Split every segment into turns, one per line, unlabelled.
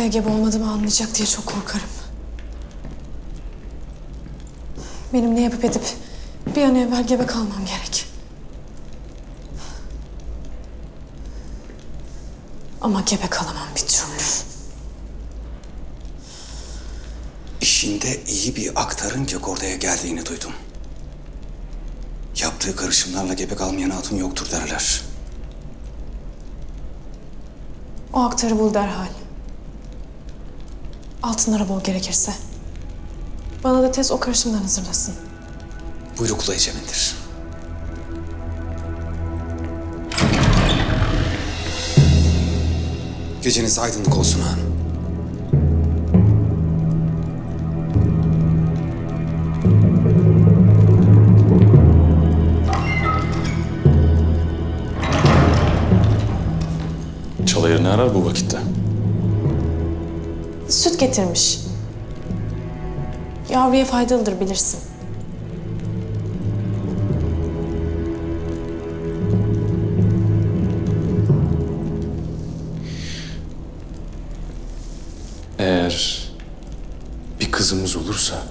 Kaya gebe olmadığımı anlayacak diye çok korkarım. Benim ne yapıp edip bir an evvel gebe kalmam gerek. Ama gebe kalamam bir türlü.
İşinde iyi bir aktarın Cekorda'ya geldiğini duydum. Yaptığı karışımlarla gebe kalmayan hatun yoktur derler.
O aktarı bul derhal. Altınlara bol gerekirse. Bana da tez o karışımdan hazırlasın.
Buyruklu Ecemin'dir. Geceniz aydınlık olsun han.
Çalayır ne arar bu vakitte?
Süt getirmiş. Yavruya faydalıdır bilirsin.
Eğer bir kızımız olursa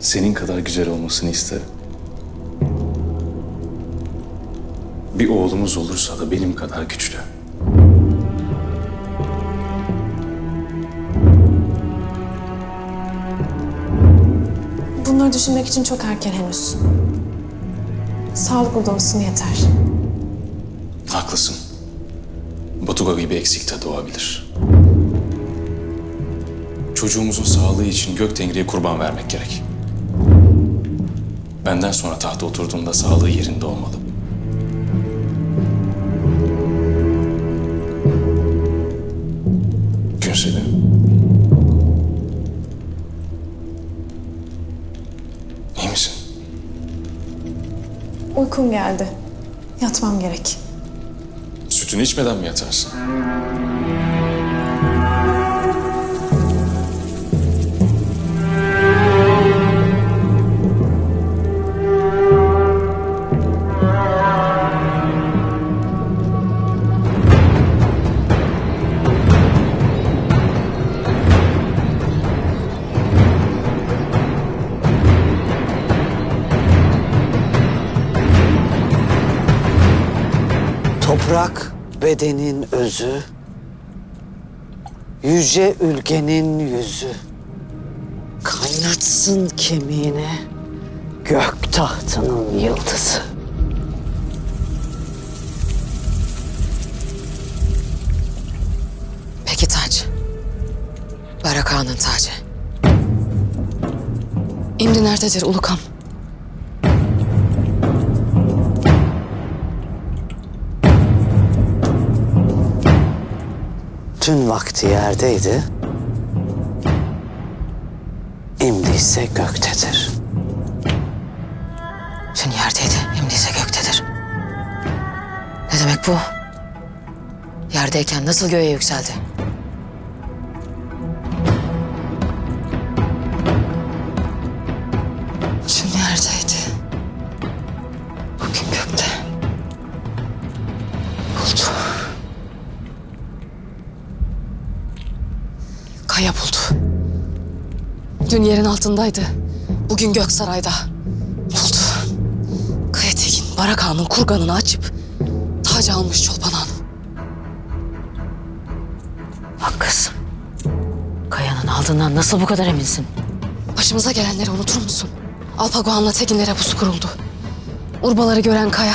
senin kadar güzel olmasını isterim. Bir oğlumuz olursa da benim kadar güçlü.
Bunları düşünmek için çok erken henüz. Sağlıklı da olsun yeter.
Haklısın. Batuga gibi eksik de doğabilir. Çocuğumuzun sağlığı için gök tengriye kurban vermek gerek. Benden sonra tahta oturduğunda sağlığı yerinde olmalı.
Uykum geldi. Yatmam gerek.
Sütünü içmeden mi yatarsın?
Bedenin özü, yüce ülkenin yüzü. Kaynatsın kemiğine gök tahtının yıldızı.
Peki taç. Baraka'nın tacı. İmdi nerededir Ulukam?
Tüm vakti yerdeydi. İmdi ise göktedir.
Tün yerdeydi, şimdi ise göktedir. Ne demek bu? Yerdeyken nasıl göğe yükseldi? Dün yerin altındaydı. Bugün Göksaray'da. Buldu. Kaya Tekin Barak Ağa'nın kurganını açıp tac almış Çolpan Han. Bak kız. Kaya'nın aldığından nasıl bu kadar eminsin? Başımıza gelenleri unutur musun? Alpagoan'la Tekinlere pusu kuruldu. Urbaları gören Kaya,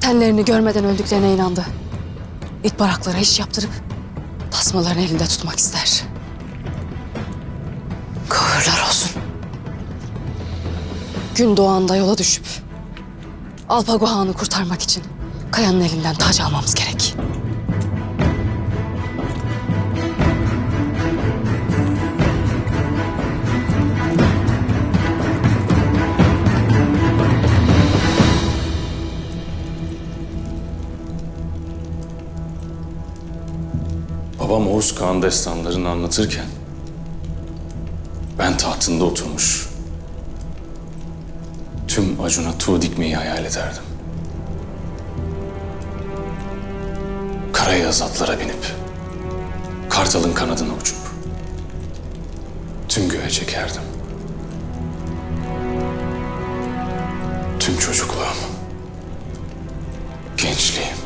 tenlerini görmeden öldüklerine inandı. İlk baraklara iş yaptırıp tasmalarını elinde tutmak ister. Gün doğanda yola düşüp Alpago Han'ı kurtarmak için Kaya'nın elinden tac almamız gerek.
Babam Oğuz Kağan destanlarını anlatırken ben tahtında oturmuş tüm Acun'a tuğ dikmeyi hayal ederdim. Karayaz atlara binip kartalın kanadına uçup tüm göğe çekerdim. Tüm çocukluğum, gençliğim,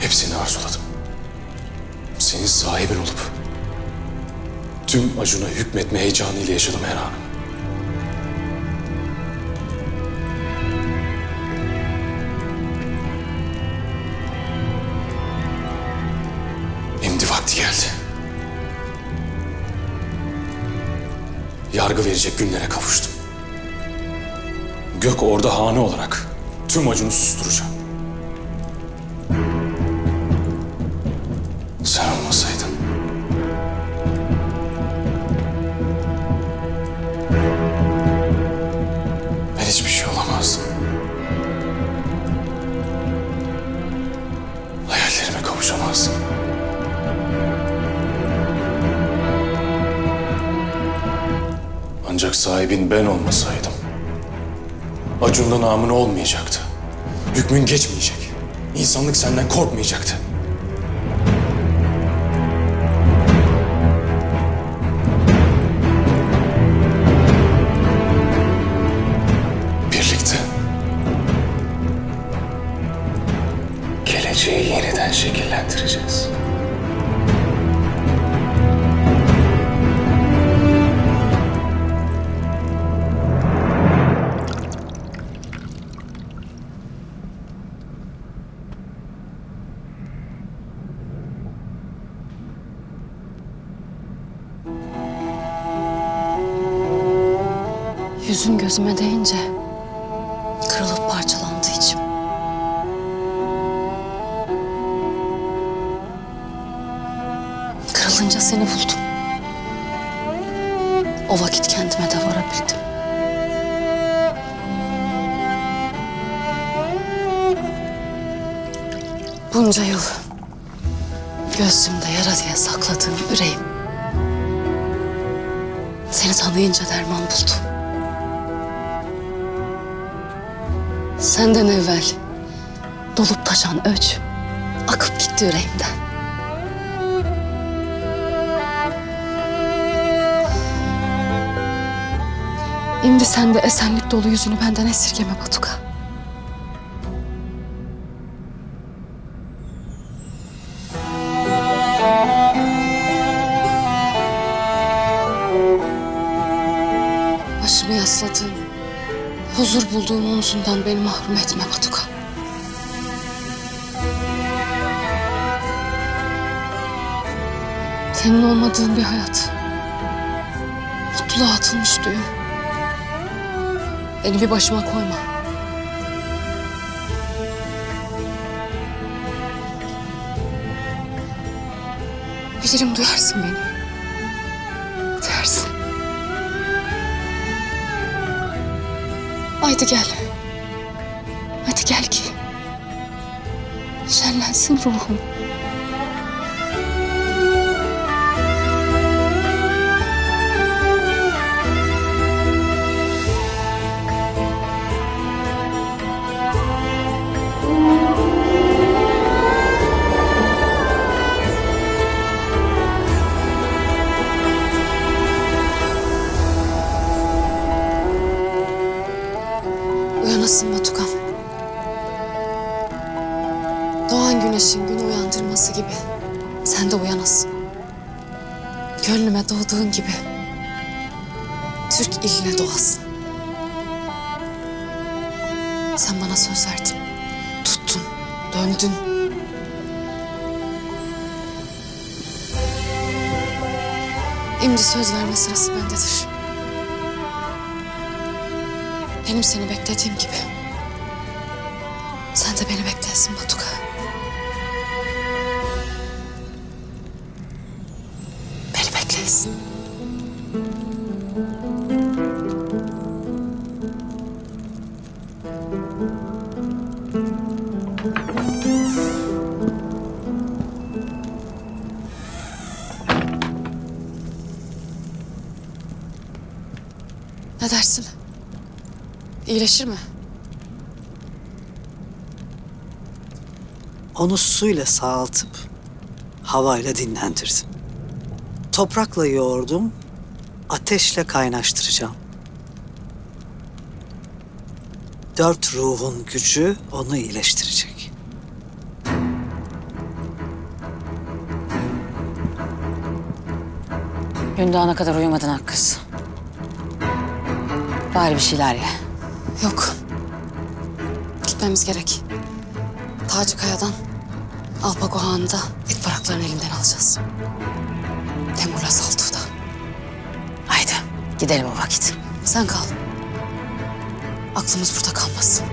hepsini arzuladım. Senin sahibin olup tüm acuna hükmetme heyecanıyla yaşadım her anım. Şimdi vakti geldi. Yargı verecek günlere kavuştum. Gök orada hane olarak tüm acını susturacağım. Kavuşamazdım. Ancak sahibin ben olmasaydım. Acun'da namın olmayacaktı. Hükmün geçmeyecek. İnsanlık senden korkmayacaktı.
Yüzün gözüme değince kırılıp parçalandı içim. Kırılınca seni buldum. O vakit kendime de varabildim. Bunca yıl göğsümde yara diye sakladığım yüreğim seni tanıyınca derman buldu. Senden evvel dolup taşan öç akıp gitti yüreğimden. Şimdi sen de esenlik dolu yüzünü benden esirgeme Batuka. Başımı yasladığım, huzur bulduğum omzundan beni mahrum etme Batuka. Senin olmadığın bir hayat. Mutluluğa atılmış düğüm. Beni bir başıma koyma. Bilirim duyarsın beni. Haydi gel. Hadi gel ki. Şenlensin ruhum. Uyanasın Batukan. Doğan güneşin günü uyandırması gibi sen de uyanasın. Gönlüme doğduğun gibi Türk iline doğasın. Sen bana söz verdin. Tuttun, döndün. Şimdi söz verme sırası bendedir. Benim seni beklediğim gibi. Sen de beni bekleyesin Batuka. Beni bekleyesin. İyileşir mi?
Onu suyla sağaltıp havayla dinlendirdim. Toprakla yoğurdum, ateşle kaynaştıracağım. Dört ruhun gücü onu iyileştirecek.
Gündoğana kadar uyumadın Hakkız. Bari bir şeyler ye.
Yok. Gitmemiz gerek. Taci Kaya'dan Alpago Han'ı et baraklarını elinden alacağız. Temur'la Saltuğ'u.
Haydi gidelim o vakit.
Sen kal. Aklımız burada kalmasın.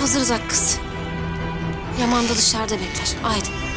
Hazırız Hakkız. Yaman da dışarıda bekler. Haydi.